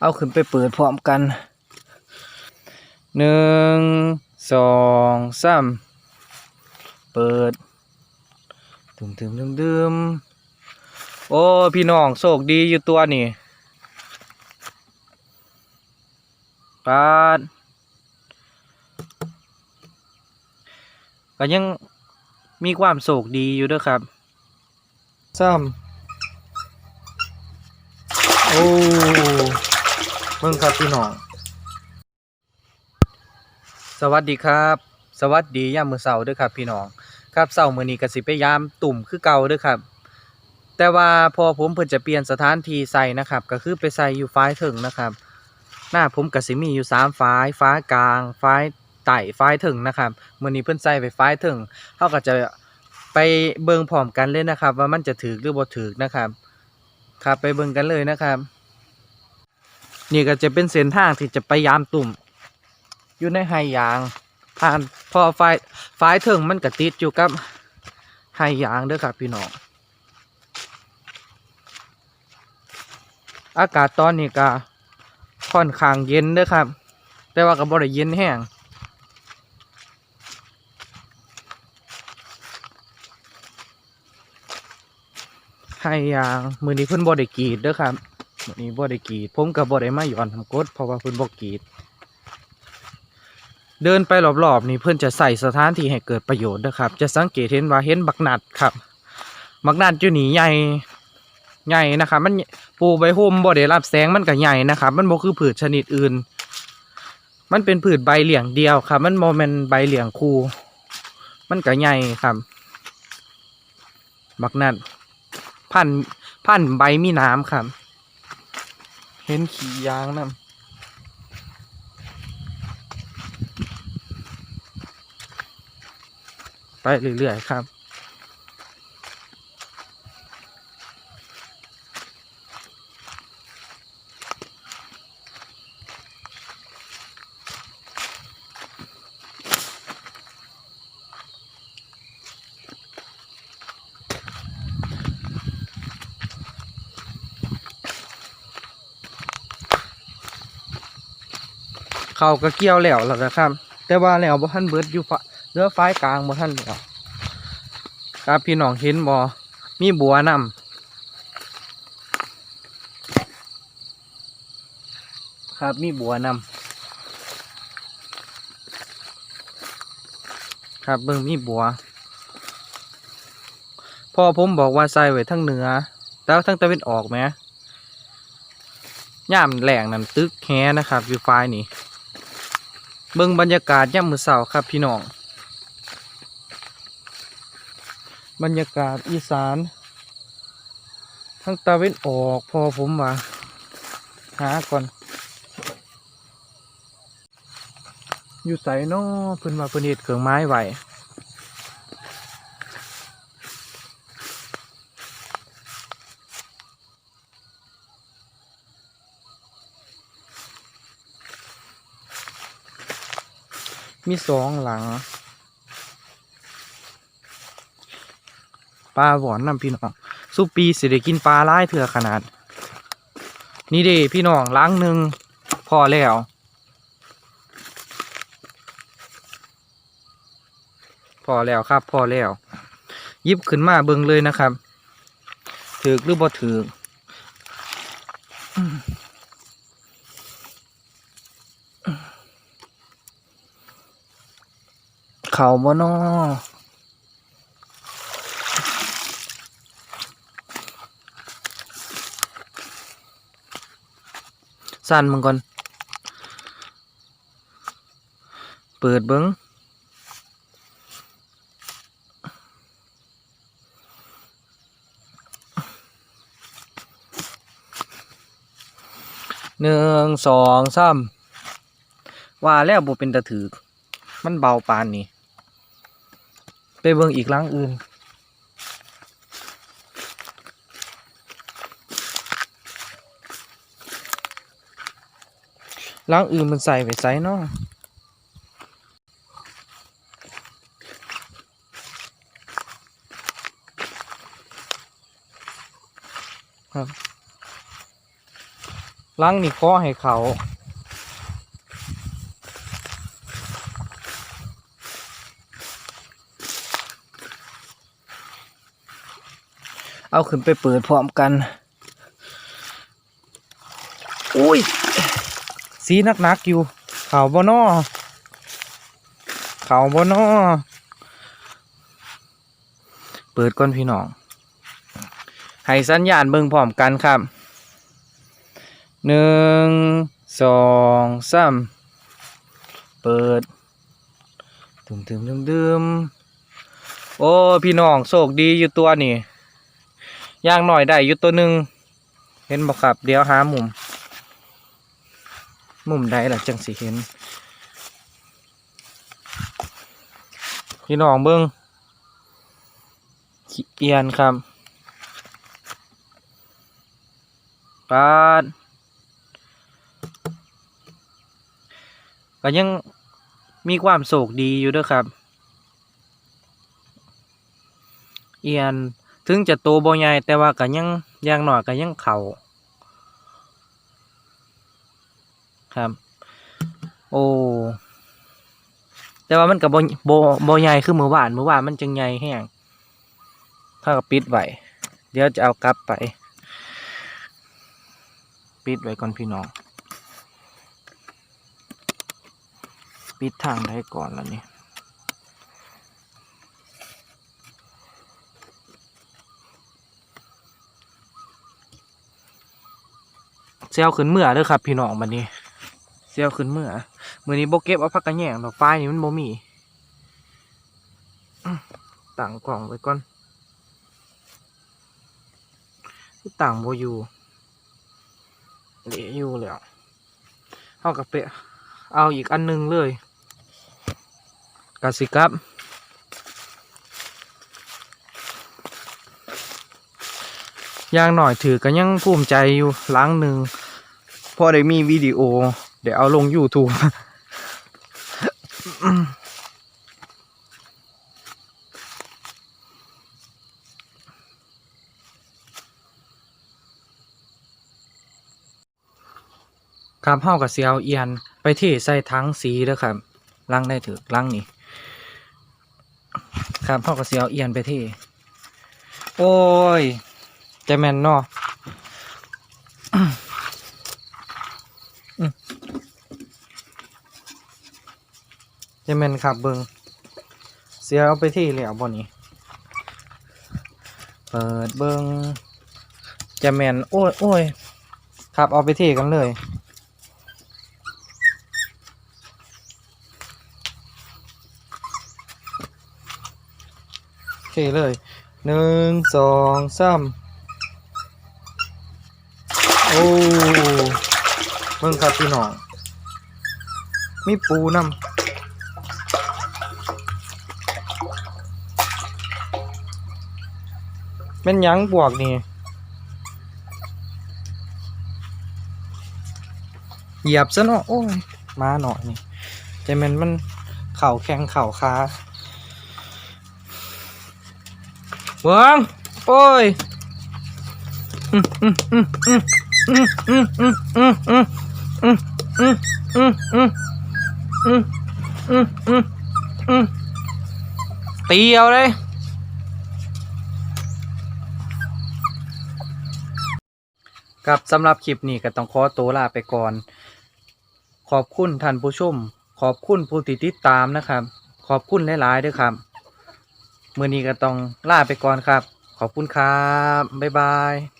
เอาขึ้นไปเปิดพร้อมกันหนึ่งสองสามเปิดดึมดึมดึมดึมโอ้พี่น้องโชคดีอยู่ตัวนี่ปาดก็ยังมีความโศกดีอยู่เด้วยครับซ้ำโอ้ เบิ่งครับพี่น้อง สวัสดีครับ สวัสดียามมื้อเช้าเด้อครับ พี่น้อง ครับเช้ามื้อนี้ก็สิไปยามตุ่มคือเก่าเด้อครับ แต่ว่าพอผมเพิ่นจะเปลี่ยนสถานที่ใส่นะครับ ก็คือไปใส่อยู่ฟ้ายถึงนะครับ หน้าผมก็สิมีอยู่สามฟ้ายฟ้ากลางฟ้ายไต่ฟ้ายถึงนะครับมื้อนี้เพิ่นใส่ไปฟ้ายถึงเฮาก็จะไปเบิ่งพร้อมกันเลยนะครับ ว่ามันจะถูกหรือบ่ถูกนะครับ ครับไปเบิ่งกันเลยนะครับ นี่ก็จะเป็นเส้นทางที่จะไปยามตุ่ม อยู่ในไฮยางผ่านพอไฟไฟถึงมันก็ติดอยู่กับไฮยางเด้อครับพี่น้องอากาศตอนนี้ก็ค่อนข้างเย็นเด้อครับ แต่ว่าก็บ่ได้เย็นแห้งไฮยางมือนี้เพิ่นบ่ได้กรีดเด้อครับ นี้บ่ได้กรีด ผมก็บ่ได้มาหย่อนทำกดเพราะว่าเพิ่นบ่กรีด เดินไปรอบๆนี่เพื่อนจะใส่สถานที่ให้เกิดประโยชน์นะครับ จะสังเกตเห็นว่าเห็นบักนัดครับ บักนัดอยู่นี่ใหญ่ใหญ่นะครับ มันปูใบโฮมบ่ได้รับแสงมันก็ใหญ่นะครับ มันบ่คือผืชชนิดอื่น มันเป็นผืชใบเหลี่ยงเดียวครับ มันโมเมนใบเหลี่ยงคูมันก็ใหญ่ครับ บักนัดพันพันใบมีน้ำครับ เห็นขี่ยางนะไปเรื่อยๆครับ เขาก็เกี่ยวแล้วแล้วนะครับ แต่ว่าแล้วบ่ทันเบิดอยู่ฝาเรือฝ้ายกลางบ่ทันแล้วครับพี่น้องเห็นบ่มีบัวนำครับมีบัวนำครับเบิ่งมีบัวพอผมบอกว่าใส่ไว้ทั้งเหนือ แล้วทั้งตะวันออกไหมย่ามแหลงนั่นตึกแฮนะครับ อยู่ฝ้ายนี่ เบิ่งบรรยากาศย่ำมือเสาครับพี่น้อง บรรยากาศอีสาน ทั้งตะเวนออกพอผมว่าหาก่อน อยู่ใส่นอเพิ่นมาเพิ่นเห็ดเครื่องไม้ไหว มีสองหลังปลาหวอนนำพี่น้องสุปีสิได้กินปลาหลายเถื่อขนาด นี่เด้พี่น้องล้างหนึ่งพอแล้วพอแล้วครับพอแล้วยิบขึ้นมาเบิ่งเลยนะครับ ถือหรือบ่ถือกอืม เขาบ่นอสั่นมึงก่อน เปิดเบิ้งหนึ่งสองสามว่าแล้วบ่เป็นตะถือ มันเบาปานนี่ เบิ่งอีกหลังอื่น หลังอื่นมันใส่ไปใส่เนาะครับลังนี่ขอให้เขา เอาขึ้นไปเปิดพร้อมกัน อุ้ย สีนักๆอยู่ เขาบ่นอเขาบ่นอเปิดก่อนพี่น้อง ให้สัญญาณเบิ่งพร้อมกันครับ หนึ่ง สองสามเปิดตึมตึมตึมตึมโอ้ พี่น้องโชคดีอยู่ตัวนี่ ย่างหน่อยได้อยู่ตัวหนึ่งเห็นบ่ครับเดี๋ยวหามุม มุมใดล่ะจังสิเห็น พี่น้องเบิ่งขี้เอียนครับปาดก็ยังมีความโศกดีอยู่ด้วยครับ เอียน ถึงจะโตบ่ใหญ่แต่ว่าก็ยังอยังหน่อยก็ยังเข่าครับ โอ้แต่ว่ามันกับบ่บ่บ่ใหญ่คือมือวานมือวานมันจังใหญ่แห้งถ้าก็ปิดไว้เดี๋ยวจะเอากลับไป ปิดไว้ก่อนพี่น้อง ปิดทางได้ก่อนแล้วนี่ ซลขึ้นเมื่อเด้อครับ พี่น้องบัดนี้เซลขึ้นเมื่อมือนี้โบเก็บเอาพักกระแยงดอกไฟนี่มันโบมีตั้งกล่องไว้ก่อนตั้งโบอยู่เหลืออยู่แล้วเอากับเปะเอาอีกอันหนึงเลยกาสิครับอย่างหน่อยถือก็ยังภูมิใจอยู่ล้างหนึ่ง พอได้มีวิดีโอ เดี๋ยวเอาลง YouTube ครับเฮากับเสียวเอียนไปที่ใส่ทั้งสีเด้อครับล้างได้ถือล้างนี่ครับเฮากับเสียวเอียนไปที่ โอ้ยจะแมนเนาะอืมอืม จะแมนครับเบิงเสียเอาไปที่เหลียวบ่นี้ เปิดเบิงจะแมนโอ้ยโอ้ยครับเอาไปที่กันเลยโอเคเลยหนึ่งสองสามโอ้เบิ่งครับพี่น้อง มีปูน้ำ เป็นยังบวกนี่ เหยียบซะเนาะโอ้ย มาหน่อยนี่แต่มันมันเข่าแข็งเข่าค้าเวิงโอ้ยอืมอืมอืมอื ครับสำหรับคลิปนี้ก็ต้องขอตัวลาไปก่อน ขอบคุณท่านผู้ชม ขอบคุณผู้ติดติดตามนะครับ ขอบคุณหลายๆด้วยครับมื่อนี้ก็ต้องลาไปก่อนครับ ขอบคุณครับบ๊ายบาย